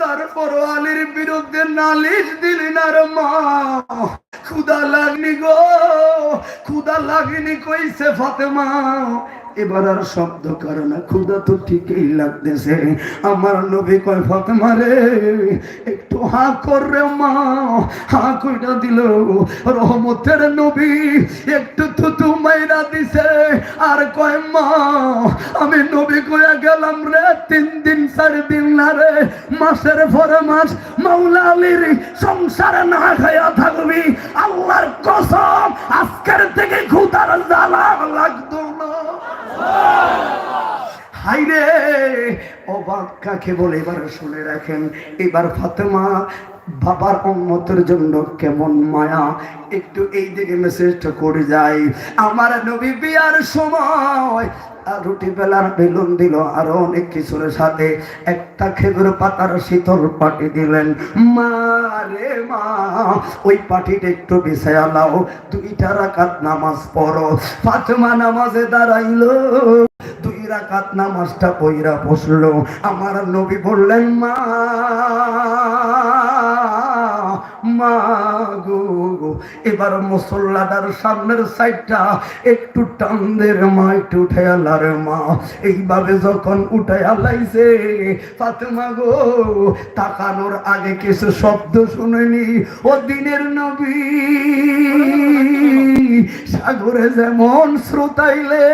তারপর আলীর বিরুদ্ধে নালিশ দিলেন আর মা। ক্ষুদা লাগনি গো ক্ষুদা লাগনি কইছে ফাতেমা। এবার আর শব্দ করে না ক্ষুদা তো ঠিকই লাগতেছে। আমার নবী কয়, ফাতেমা রে, একটু হা কর মা। হা কইটা দিল, রহমতের নবী, একটু থুতু মাইরা দিছে। আর কয়, মা, আমি নবী কয়া গেলাম রে, তিন দিন, চারি দিন না রে, মাসের পরে মাস মাওলা আলীর সংসারে না খাইয়া থাকবি। আল্লাহর কসম, আজকের থেকে খুদার জ্বালা লাগতো না। হাইরে, অবাক কাকে বলে? এবার শুনে রাখেন, এবার ফাতেমা বাবার উন্মতের জন্য কেমন মায়া? একটু এই দিকে মেসেজটা করে যাই। আমার নবী বিয়ার সময় আর রুটি বেলার বেলুন দিল আরও অনেক কিছুর সাথে। একটা খেজুর পাতার শীতল পাটি দিলেন। মা রে মা, ওই পাটিটা একটু বিছায়া লাও দুইটা রাকাত নামাজ পড়ো। ফাতেমা নামাজে দাঁড়াইলো। দুই রাকাত নামাজটা পইরা বসল। আমার নবী বললেন, মা এবার সামনের সাইডটা একটু টান দে রে মা, একটু উঠে মা। এইভাবে যখন উঠে আলাইছে ফাতেমা গো, তাকানোর আগে কিছু শব্দ শুনেনি, ও দিনের নবী। সাগরে যেমন শ্রোতাইলে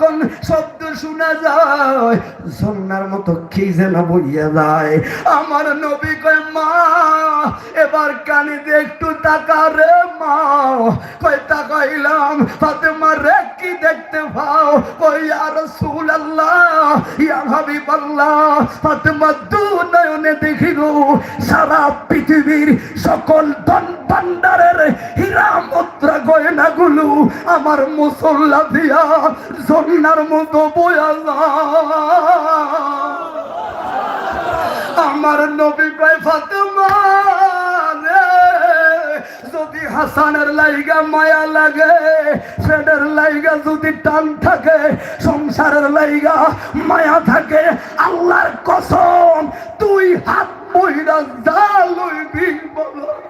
কন শব্দ শোনা যায়। ঝর্ণার মতো কি যেন বইয়া যায়। আমার নবী কয়, মা, এবার কানে একটু তাকা রে, মা। কই তাকাইলাম, ফাতেমা রে, কি দেখতে পাও? কই আর রাসূল আল্লাহ ইয়া হাবিব আল্লাহ ফাতেমা দু নয়নে দেখি গো, সারা পৃথিবীর সকল ধন ভান্ডারের হীরা মুদ্রা গয়নাগুলো আমার মুসল্লা দিয়া জন্নার মতো বয়া আমার নবী কয়, ফাতেমা যদি হাসানের লাইগা মায়া লাগে সেটার লাইগা যদি টান থাকে, সংসারের লাইগা মায়া থাকে, আল্লাহর কসম, তুই হাত মহিলা যা লইবি বলো।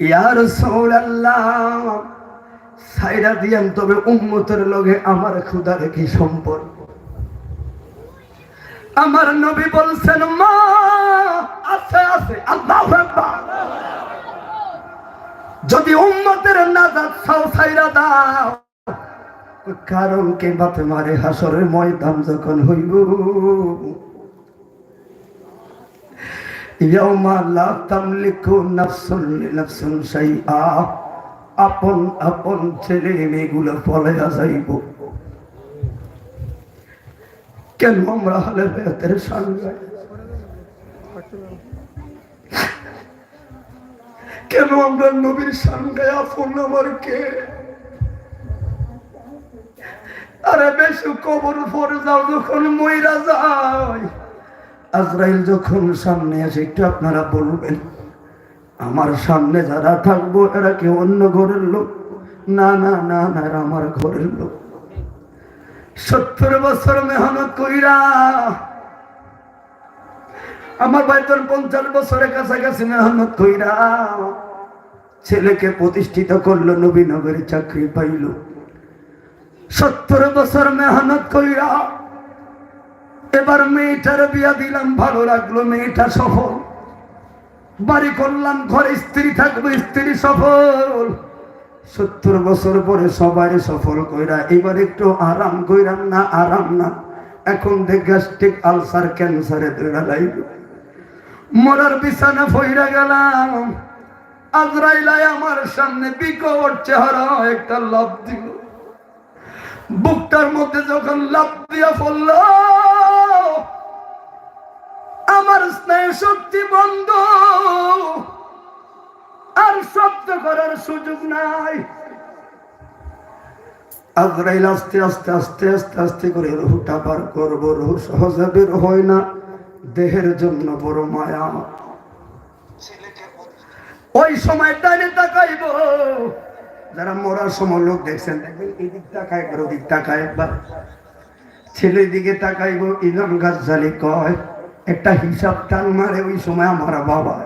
ইয়ার সৌরাল্লাহ সাইরা দিয়াম তবে উম্মতের লগে আমার ক্ষুদার কি সম্পর্ক? আমার নবী বলছেন, মা, আছে আছে, আল্লাহ যদি উম্মতের নাজাত চাও, সাইরা দাও। কারণ কে বাতে মারে হাসরের ময়দান যখন হইব ইয়াউমা লা তামলিকু নাফসুন লিনাফসিন শাইআ আপন আপন ছেলে মেয়েগুলো পলাইয়া যাইব। কেন আমরা হলে কেন আমরা নবীর সঙ্গে আপন আমার কে? আরে বেশি কবর পরে যাও যখন মইরা যায়। আজরাইল যখন সামনে আসে একটু আপনারা বলবেন, আমার সামনে যারা থাকব, এরা কি অন্য ঘরের লোক? না না না না আমার ঘরের লোক। সত্তর বছর মেহনত কইরা আমার বাইতন পঞ্চাশ বছরের কাছাকাছি মেহনত কইরা ছেলেকে প্রতিষ্ঠিত করল, নবীনগরে চাকরি পাইল। সত্তর বছর মেহনত কইরা এবার মেয়েটার বিয়া দিলাম, ভালো লাগল মেয়েটা সফল। বাড়ি করলাম, ঘরে স্ত্রী থাকবে, স্ত্রী সফল। সত্তর বছর পরে সবাই সফল কইরা, এবার একটু আরাম কইরাম না, আরাম না। এখন দেখ গ্যাস্ট্রিক আলসার ক্যান্সারে মরার বিছানা ফইরা গেলাম। আজরাইলাই আমার সামনে বিকট চেহারা, একটা লাভ দিল। বুকটার মধ্যে যখন লাভ দিয়া পড়ল শক্তি বন্ধ। আর শব্দ করার সুযোগ নাই। আজরাইল আস্তে আস্তে আস্তে আস্তে আস্তে করে রুহটা বার করব। রুহ সহজে বের হয় না। দেহের জন্য বড় মায়া। ওই সময় ডাইনে তাকাইব। যারা মরার সময় লোক দেখছেন, দেখবেন এই দিক তাকায় ওদিক তাকায় একবার। ছেলের দিকে তাকাইব ইলাম গাছালি কয় একটা হিসাব টান মারে ওই সময় আমার বাবা।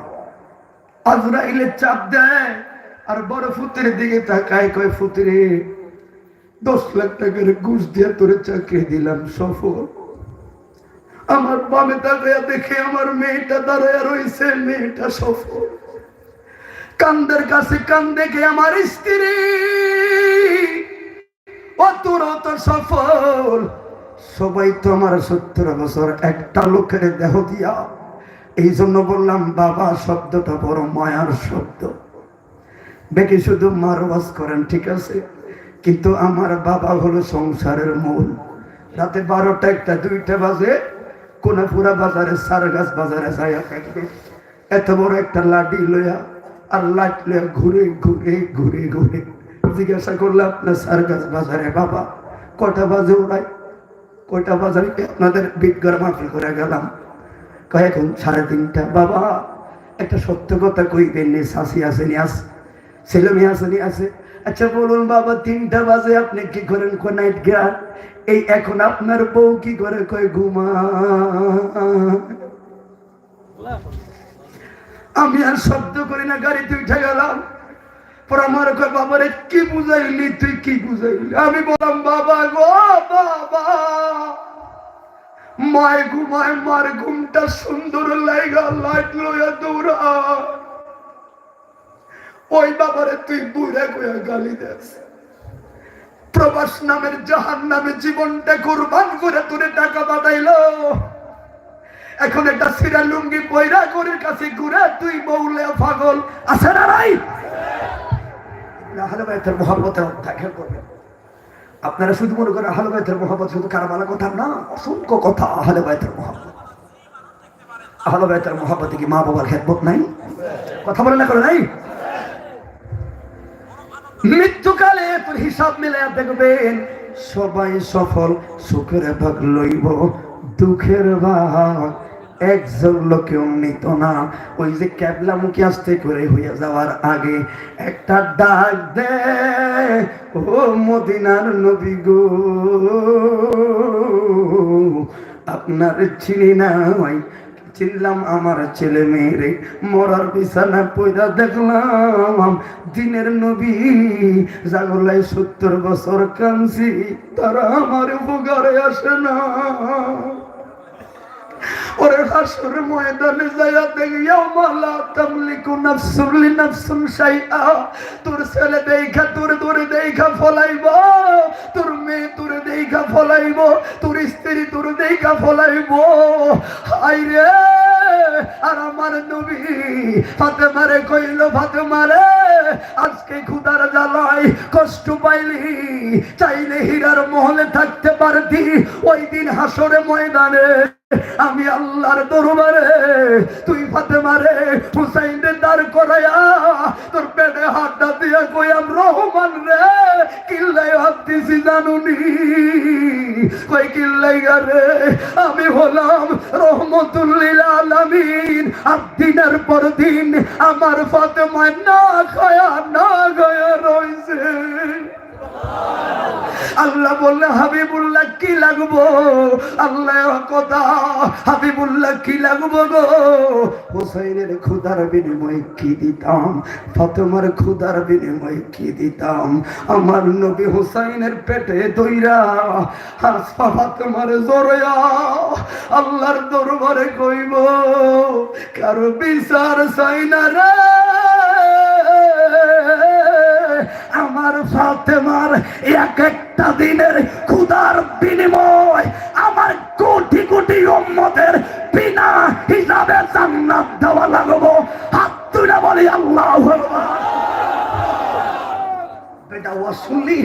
আজরাইলে চাপ দেয়, আর বড় ফুতের দিকে তাকায়, কয়, ফুতরে, দশ লাখ টাকার ঘুষ দিয়ে তোরে চাকরি দিলাম, সফল। আমার বামে তাকায় দেখে আমার মেয়েটা দাঁড়ায় রয়েছে, মেয়েটা সফল। কান্দের কাছে কান দেখে আমার স্ত্রী অতর অত সফল। সবাই তো আমার সত্তর বছর, একটা লোকের দেহ দিয়া। এই জন্য বললাম, বাবা, শব্দটা বড় মায়ার শব্দ। বেকি শুধু মারবাস করেন, ঠিক আছে? কিন্তু আমার বাবা হলো সংসারের মূল। রাতে বারোটা একটা, দুইটা বাজে, কোনাপুরা বাজারে, সারগাছ বাজারে যাইয়া থাকবে। এত বড় একটা লাডি লইয়া আর লাইট লইয়া ঘুরে ঘুরে ঘুরে ঘুরে। জিজ্ঞাসা করলে আপনার সারগাছ বাজারে বাবা, কটা বাজে ওরাই? কয়টা বাজারে আপনাদের বিজ্ঞার মাফি করে গেলাম? কয় এখন সাড়ে তিনটা। বাবা, একটা সত্য কথা কইবেন নি শাসি আসেনি আস ছেলে মেয়ে আসেনি আছে। আচ্ছা বলুন বাবা, তিনটা বাজে আপনি কি করেন? কো নাইট গার্ড এই এখন আপনার বউ কি করে? কয় ঘুমা আমি আর শব্দ করি না, গাড়িতে উঠে গেলাম। পর আমার কয় বাবারে, কি বুঝাইলি, তুই কি বুঝাইলি? আমি বললাম, বাবা গো, বাবা। মায় ঘুমায় মার ঘুমটা সুন্দর লাইগা, লাইট লইয়া দৌড়া। ওই বাবারে তুই বুড়া কইয়া গালি দেস। প্রবাস নামের, জাহান নামে জীবনটা কোরবান করে তোরে টাকা পাঠাইলো। এখন একটা সিরা লুঙ্গি পয়রা করে কাছে ঘুরে তুই বউলে পাগল আছে না নাই? আহলে বাইতের মহব্বতের দেখা করবেন আপনারা শুধু মনে করেন আহলে বাইতের মহব্বত শুধু কারামালা কথা না, অসংখ্য কথা আহলে বাইতের মহব্বত। আহলে বাইতের মহব্বতে কি মা বাবার খেদমত নাই? কথা বলে না করে নাই? মৃত্যুকালে তোর হিসাব মিলে দেখবেন, সবাই সফল, সুখের ভাগ লইব, দুঃখের ভাগ একজন লোকেও নিত না। ওই যে ক্যাবলামুখী আসতে করে হইয়া যাওয়ার আগে একটা ডাক দে, ও মদিনার নবী গো। আপনার চিনি না নাই চিনলাম আমার ছেলে মেয়েরে। মরার বিছানা পয়দা দেখলাম দিনের নবী। জাগলাই সত্তর বছর কাঁদছি, তারা আমার উপকারে আসে না। ওরে হাসুর ময়দানে যাইয়া দেখিয়া মালা তামলিকু নাফসুন লি নাফসুন শাইআ। তোর ছেলে দেখা, তোর তোরে দেখা ফলাইব। তোর মেয়ে তোরে দেখা ফলাইব। তোর স্ত্রী তোর দেখা ফলাইব। হাই রে! আর আমার নবী ফাতেমারে কইল, ফাতেমারে, আজকে খুদার জ্বালায় কষ্ট পাইলি। চাইলে হীরার মহলে থাকতে পারতি। ওই দিন হাসরে ময়দানে আমি আল্লাহর দরবারে, তুই ফাতে মারে হুসাইনের দাঁড় করাইয়া তোর পেটে হাতটা দিয়ে কইয়াম রহমান রে কিল্লাই দিছি জানুনি। কই কিল্লাই রে, আমি হলাম রহমতুল্লিল আলামিন। আর দিনের পর দিন আমার ফাতেমায় না খায়া, না গায়া রইছে। আল্লাহ বললে, হাবিবুল্লাহ, কি লাগবো? আল্লাহ কথা, হাবিবুল্লাহ, কি লাগবো গো? হোসাইনের ক্ষুদার বিনিময় কি দিতাম? ফাতেমার ক্ষুদার বিনিময় কি দিতাম? আমার নবী হোসাইনের পেটে দইরা হাসপা ফাতেমার জোরয়া, আল্লাহর দরবারে কইব, কারও বিচার চাই না রে। আমার ফাতেমার এক একটা দিনের ক্ষুদার বিনিময় আমার কোটি কোটি উম্মতের বিনা হিসাবে জান্নাত দেওয়া লাগবো। হাত তুলে বলি, আল্লাহ বেটা ও শুনলি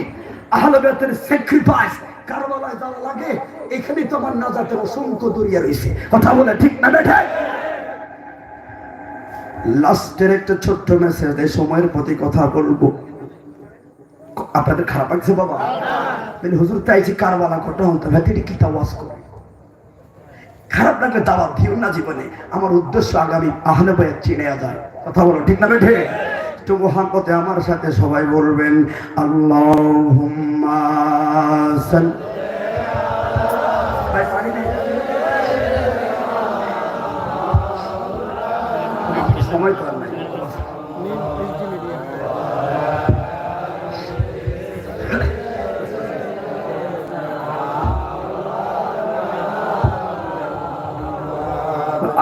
আহলে বেতের স্যাক্রিফাইস কারবালায় যাওয়া লাগে, এখানে তোমার নাজাতের অসংখ্য দরিয়া রয়েছে। কথা বলে ঠিক না বেটা লাস্টের একটা ছোট্ট মেসেজ সময়ের প্রতি কথা বলব। আপনাদের খারাপ লাগছে বাবা? মানে হুজুর চাইছি কারবালা ঘটনা হতে ভাই, তিনি কিতাব ওয়াজ করে খারাপ লাগলে দাওয়াত দিও না জীবনে। আমার উদ্দেশ্য আগামী আহলে বয়ে চিনে যায়। কথা বলো, ঠিক না বেঠে? একটু মহাপতে আমার সাথে সবাই বলবেন নেই? সময় তো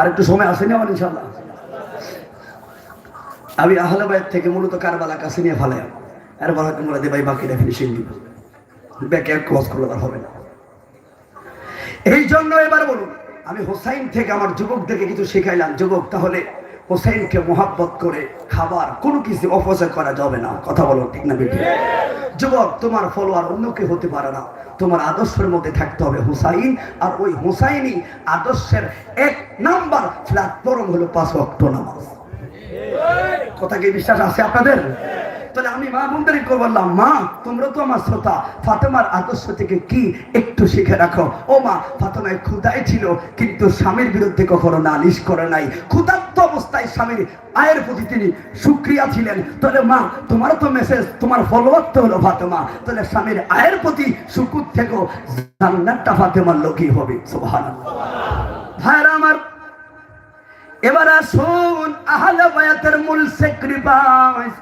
আর একটু সময় আসেনি আমার ইনশাল্লাহ আমি আহলাবাদ থেকে মূলত কারবালা কাছে নিয়ে ফেলে এরপর হয়তো মোলা বাকি বাকিটা ফিনিশিং দিব। ব্যাকে এক ক্রস করলে আর হবে না। এই জন্য এবার বলুন, আমি হোসাইন থেকে আমার যুবকদেরকে কিছু শেখাইলাম। যুবক, তাহলে হোসাইনকে মোহাব্বত করে খাবার, কোনো কিছু অপচয় করা যাবে না। কথা বলো, ঠিক না বেটি যুবক, তোমার ফলোয়ার অন্য কেউ হতে পারে না। তোমার আদর্শের মধ্যে থাকতে হবে হুসাইন, আর ওই হুসাইনই আদর্শের এক নাম্বার প্ল্যাটফর্ম হলো পাঁচ অক্ট নামাজ। কথা কি বিশ্বাস আছে আপনাদের? তাহলে আমি মা বোনদেরকে বললাম, মা, তোমরা তো আমার শ্রোতা। ফাতেমার আদর্শ থেকে কি একটু শিখে রাখো? ও মা, ফাতেমায় ক্ষুদায় ছিল, কিন্তু স্বামীর বিরুদ্ধে কখনো নালিশ করে নাই। ক্ষুধার্ত অবস্থায় স্বামীর আয়ের প্রতি তিনি সুক্রিয়া ছিলেন। তাহলে মা, তোমারও তো মেসেজ তোমার ফলোয়ার তো হলো ফাতেমা। তাহলে স্বামীর আয়ের প্রতি সুকুর থেকেও জান্নাতটা ফাতেমার লোকই হবে। সুবহানাল্লাহ। ভাইরা আমার, এবার আসুন আহলে বায়াতের মূল স্যাক্রিফাইস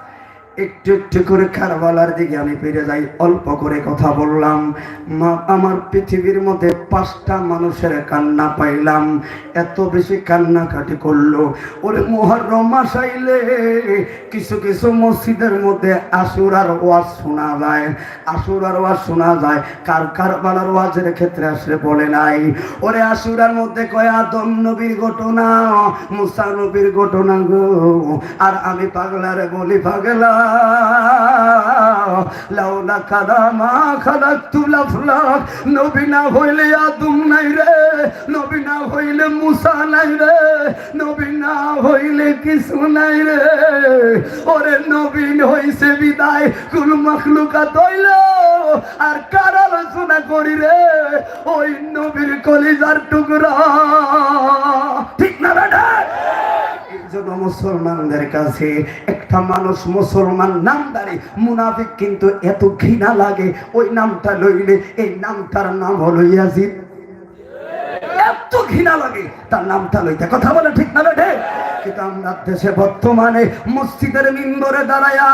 একটু একটু করে কারবালার দিকে আমি ফিরে যাই, অল্প করে কথা বললাম। মা, আমার পৃথিবীর মধ্যে পাঁচটা মানুষের কান্না পাইলাম। এত বেশি কান্নাকাটি করল। ওরে মোহরম মাস আইলে কিছু কিছু মসজিদের মধ্যে আসুরার ওয়াজ শোনা যায়। আসুরার ওয়াজ শোনা যায়, কার কারবালার ওয়াজের ক্ষেত্রে আসলে বলে নাই। ওরে আসুরার মধ্যে কয়, আদম নবীর ঘটনা, মুসা নবীর ঘটনা গো। আর আমি পাগলারে বলি পাগলা। লাউলা কাদা মা খালাক তুলা ফুলাক নবী না হইলে আদম নাই রে। নবী না হইলে মুসা নাই রে। নবী না হইলে কিছু নাই রে। ওরে নবীন হইছে বিদায় কুল মখলুকা দইল আর কার আলোচনা করি রে? ওই নবীর কলিজার টুকরা। ঠিক জন্য মুসলমানদের কাছে একটা মানুষ মুসলমান নামদারি, মুনাফিক কিন্তু এত ঘৃণা লাগে, ওই নামটা লইলে এই নামটার নাম হলো ইয়াজিদ। এত ঘৃণা লাগে, তার নামটা লইতে কথা বলে ঠিক না বেঠে? কিন্তু আমরা দেশে বর্তমানে মসজিদের মিম্বরে দাঁড়ায়া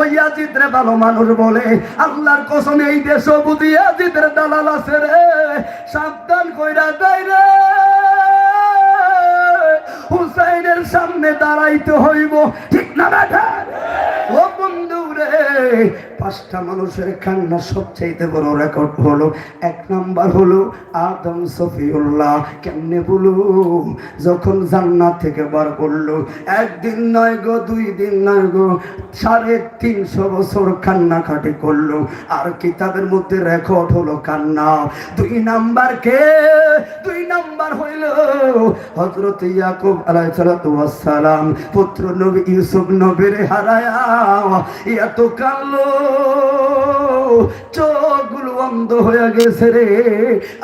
ওই ইয়াজিদরে ভালো মানুষ বলে, আল্লাহর কসম এই দেশ বুঝি ইয়াজিদের দালাল আছে রে, সাবধান কইরা দেয় রে। হুসাইনের সামনে দাঁড়াইতে হইব। ঠিক না বেটা পাঁচটা মানুষের কান্না সবচাইতে বড় রেকর্ড হলো। এক নাম্বার হলো আদম সফিউল্লাহ। কেমনে বলু? যখন জান্নাত থেকে বার করল, একদিন নয় গো, দুই দিন নয় গো, সাড়ে তিনশো বছর কান্নাকাটি করল। আর কিতাবের মধ্যে রেকর্ড হলো কান্না। দুই নাম্বার কে? দুই নাম্বার হইল হজরত ইয়াকুব আলাইসালাম পুত্র নবী ইউসুফ নবীর হারায়া এত কালো চোখগুলো অন্ধ হয়ে গেছে রে।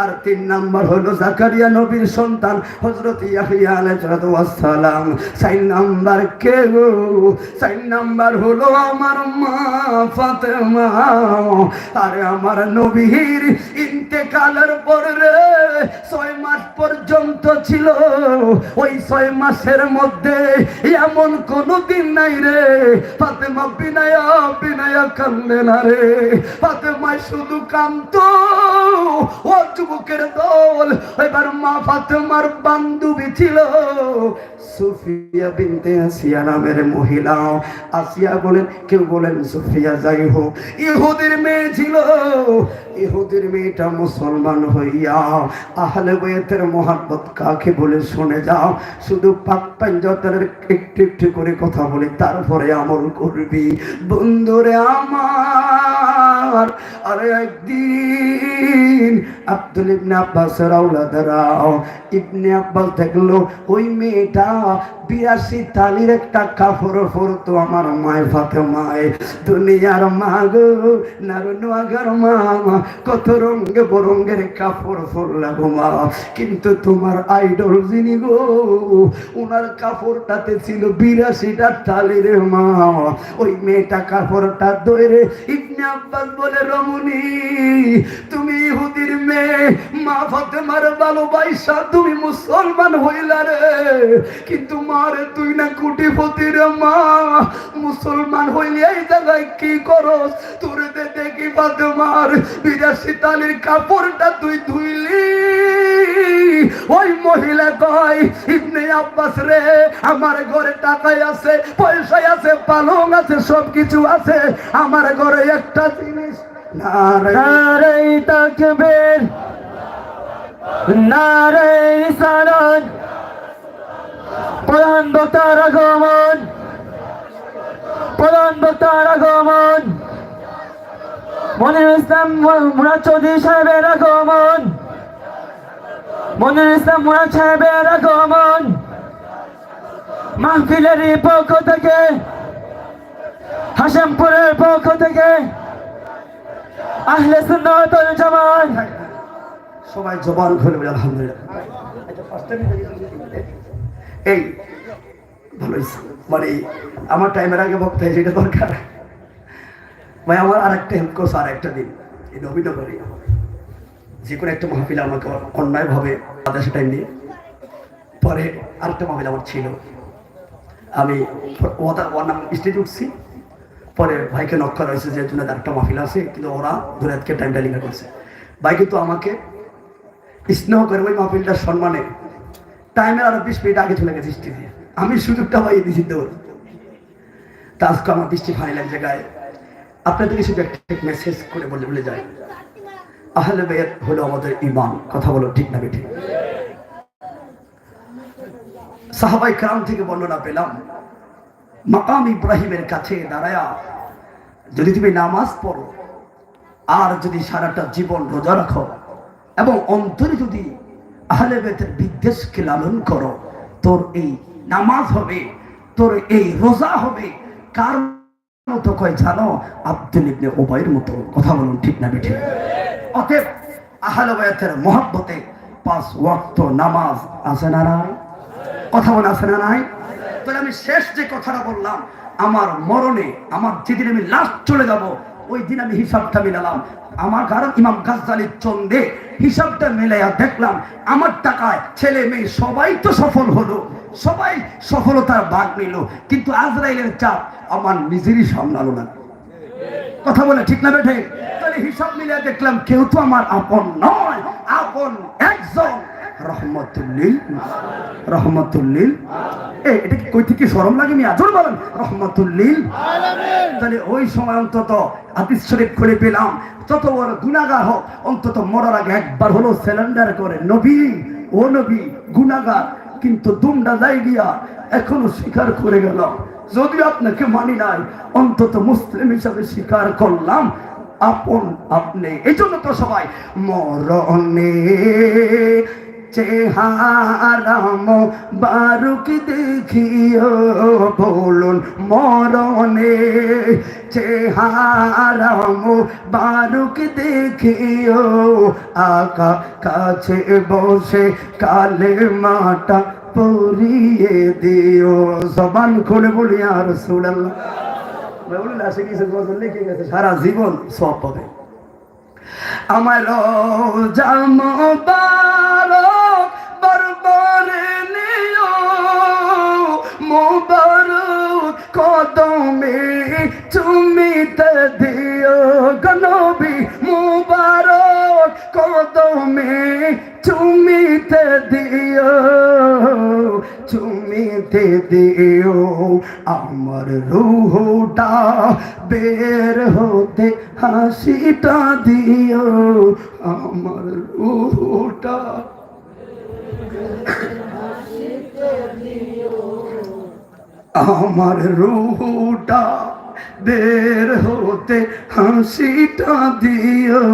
আর তিন নাম্বার হলো জাকারিয়া নবীর সন্তান হজরত ইয়াহিয়া আলাইসালাম চার নাম্বার কে গো? চার নাম্বার হলো আমার মা ফাতেমা। আরে আমার নবীর ইন্তেকালের পর রে, ছয় মাস পর্যন্ত ছিল। ওই ছয় মাসের মধ্যে এমন কোনো দিন নাই রে। ফাতেমা বিনায়া বিনায়া কান্দে না রে। ফাতেমা শুধু কান্ত ও যুবকের দল। এবার মা ফাতেমার বান্ধবী ছিল সুফিয়া বিনতে আসিয়া নামের মহিলা। আসিয়া বলেন, কেউ বলেন সুফিয়া, যাই হোক। ইহুদির মেয়ে ছিল। ইহুদির মেয়েটা মুসলমান হইয়া আহলে বইয়েতের মোহাব্বত কাকে বলে শুনে যাও। শুধু পাক পাঞ্জতের একটু একটু করে কথা বলে, তারপরে আমল করবি। বন্ধুরে আমার আমার আরে একদিন আব্দুল ইবনে আব্বাসের আওলাদেরাও ইবনে আব্বাস দেখল ওই মেয়েটা বিরাশি তালির একটা কাপড় পরতো আমার মায় ফাতেমায় দুনিয়ার মা গো নারুয়াগার মা কত রঙে বরঙ্গের কাপড় পরলা গো মা। কিন্তু তোমার আইডল যিনি গো ওনার কাপড়টাতে ছিল বিরাশিটা তালির মা। ওই মেয়েটা কাপড়টা দইরে ইবনে আব্বাস বলে, রমণী, তুমি ইহুদির মেয়ে, মা ফাতেমার ভালোবাসা তুমি মুসলমান হইলা রে। কিন্তু মারে তুই না কুটিপতির মা, মুসলমান হইলে এই জায়গায় কি করস? তোরে দেখি ফাতেমার বিরাশি তালির কাপড়টা তুই ধুইলি। ওই মহিলা কয়, ইবনে আব্বাস রে, আমার ঘরে টাকাই আছে, পয়সাই আছে, পালং আছে সব কিছু আছে, আমার ঘরে একটা জিনিস না রে নারে তাকবীর, নারে রিসালাত প্রধান বক্তার আগমন। প্রধান বক্তার আগমন। মনির ইসলাম মুরাদ চৌধুরী সাহেবের আগমন। মনির ইসলাম মুরাদ সাহেবের আগমন। মাহফিলের পক্ষ থেকে হাসেমপুরের পক্ষ থেকে, আহলে সুন্নাত ওয়াল সবাই জবান খুলে বলে আলহামদুলিল্লাহ। এই, ভালো মানে আমার টাইমের আগে বক্তা যেটা দরকার। ভাই আমার আর একটা হেল্প করছে আর একটা দিন। এই নবীনগরে। যে কোনো একটা মাহফিল আমাকে অন্যায়ভাবে আদেশ টাইম নিয়ে, পরে আরেকটা মাহফিল আমার ছিল। আমি ওর নাম স্টেজ উঠছি, পরে ভাইকে নক করা হয়েছে যে জন্য একটা মাহফিল আছে। কিন্তু ওরা দুরাতকে টাইম ডাইলিং করছে। ভাই কিন্তু আমাকে স্নেহ করে ওই মাহফিলটার সম্মানে টাইমের আরও বিশ মিনিট আগে চলে গেছে আমি সুযোগটা পাই দিছি তোর। তা আজকে আমার বৃষ্টি ফানি লাগছে গায়ে। আপনাদেরকে শুধু একটা মেসেজ করে বলে বলে যায়। আহলে বেদ হলো আমাদের ইমান কথা বলো ঠিক না বেঠিক সাহাবাই কাম থেকে বর্ণনা পেলাম, মাকাম ইব্রাহিমের কাছে দাঁড়ায়া যদি তুমি নামাজ পড়ো, আর যদি সারাটা জীবন রোজা রাখো, এবং অন্তরে যদি আহলে বেতের বিদ্বেষকে লালন করো। তোর এই নামাজ হবে, তোর এই রোজা হবে। কার মতো কয় জানো? আব্দুল ইবনে ওবাইয়ের মতো। কথা বলুন ঠিক না বেঠিক অতএব আহলে বেতের মহাব্বতে পাঁচ ওয়াক্ত নামাজ আছে না নাই? কথা বলে আছে না নাই? তাহলে আমি শেষ যে কথাটা বললাম, আমার মরণে, আমার যেদিন আমি লাস্ট চলে যাব ওই দিন আমি হিসাবটা মিলালাম। আমার কারণ ইমাম গাজ্জালির চন্দে, হিসাবটা মিলাইয়া দেখলাম, আমার টাকায় ছেলে মেয়ে সবাই তো সফল হলো, সবাই সফলতার ভাগ নিল, কিন্তু আজরাইলের চাপ আমার নিজেরই সামলালো না। কথা বলে ঠিক না বেঠে? তাহলে হিসাব মিলিয়ে দেখলাম কেউ তো আমার আপন নয়, আপন একজন। রহমতুল্লিল রহমতুল্লিল। এটা কি কই থেকে শরম লাগে আজর বলেন রহমতুল্লিল। তাহলে ওই সময় অন্তত হাদিস শরীফ খুলে পেলাম। যত বড় গুনাগার হোক অন্তত মরার আগে একবার হলো সিলিন্ডার করে নবী ও নবী গুনাগার কিন্তু দুমটা যাই গিয়া এখনও স্বীকার করে গেল। যদি আপনাকে মানি নাই অন্তত মুসলিম হিসাবে স্বীকার করলাম। আপন আপনি। এই জন্য তো সবাই মরণে চেহারাম বারুক দেখিও, বলুন মরণে চেহারাম বারুক দেখিও আকা কাছে বসে কালে মাটা পরিয়ে দিও। জবান খুলে বলি আর সুলাল্লাহ লিখে গেছে, সারা জীবন সব পাবে আমার জামবার কদমে চুমিতে দিও গনবি মোবারক। কদমে চুমিতে দিও চুমিতে দিও। আমার রুহটা বের হতে হাসিটা দিও, আমার রুহটা। আমার রুহটা বের হতে হাসিটা দিও।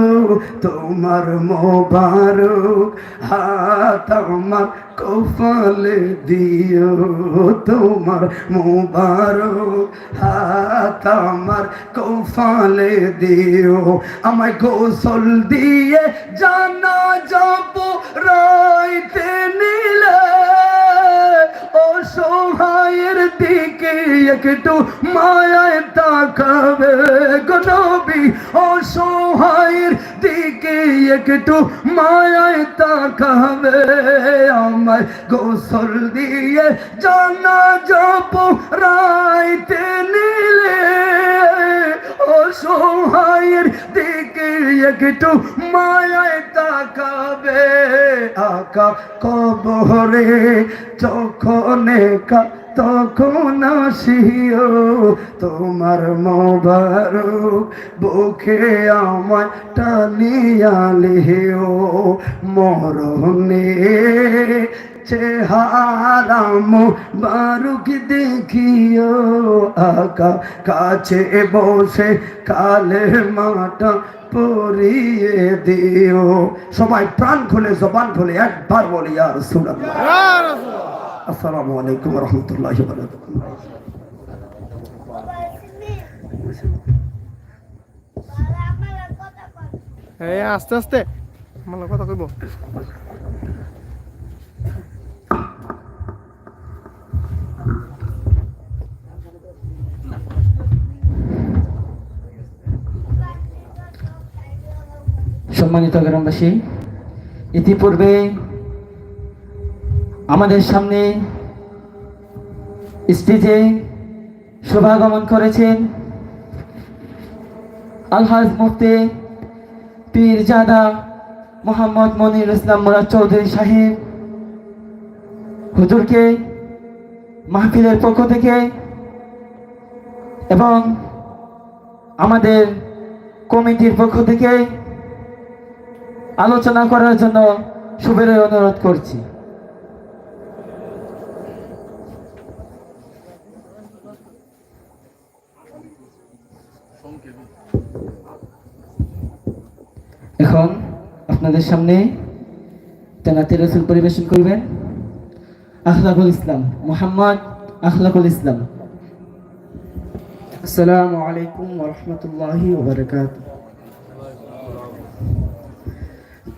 তোমার মোবারক হাত আমার কপালে দিও। তোমার মোবারক হাত আমার কপালে দিও। আমায় গোসল দিয়ে জানা যাব, রাইতে নিলে অসহায়ের দিকে একটু মায়ায় তাকাবে গনবি অসহায়ের দিকে একটু মায়ায় তাকাবে, আমায় গোসল দিয়ে জানা যাব, রাইতে নিলে। অসহায়ের দিকে একটু মায়ায় তাকাবে। আকা কবরে যখন একা, তখন আসিও। তোমার মোবারক বুকে আমায় টানিয়ালিও মরণে চেহারাম বারুক দেখিও আকা কাছে বসে কালে মাটা পরিয়ে দিও। সবাই প্রাণ খুলে জবান খুলে একবার বলি আর সুরাল্লাহ আসসালামু আলাইকুম রহমতুল্লাহ আস্তে আস্তে। আমার কথা কইব। সম্মানিত গ্রামবাসী, ইতিপূর্বে আমাদের সামনে স্টেজে শুভাগমন করেছেন আলহাজ মুফতি পীরজাদা মোহাম্মদ মনির ইসলাম মুরাদ চৌধুরী সাহেব। হুজুরকে মাহফিলের পক্ষ থেকে এবং আমাদের কমিটির পক্ষ থেকে আলোচনা করার জন্য শুভের অনুরোধ করছি। এখন আপনাদের সামনে তেনাতে রসুল পরিবেশন করবেন। আখলাকুল ইসলাম, মোহাম্মদ আখলাকুল ইসলাম। আসসালামু আলাইকুম ওরহমতুল্লাহি ওবরকাত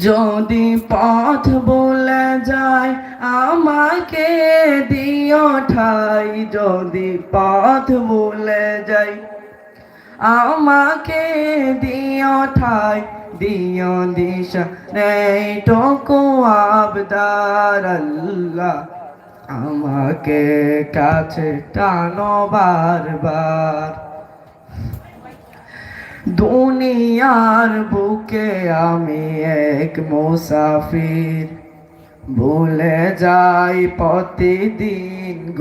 যদি পথ বলে যায়, আমাকে দিও ঠাই। যদি পথ বলে যায়, আমাকে দিও ঠাই। দিও দিশা নেইটুকু আবদার আল্লাহ। আমাকে কাছে টানো বারবার। দুনিয়ার বুকে আমি এক মুসাফির। ভুলে যাই প্রতিদিন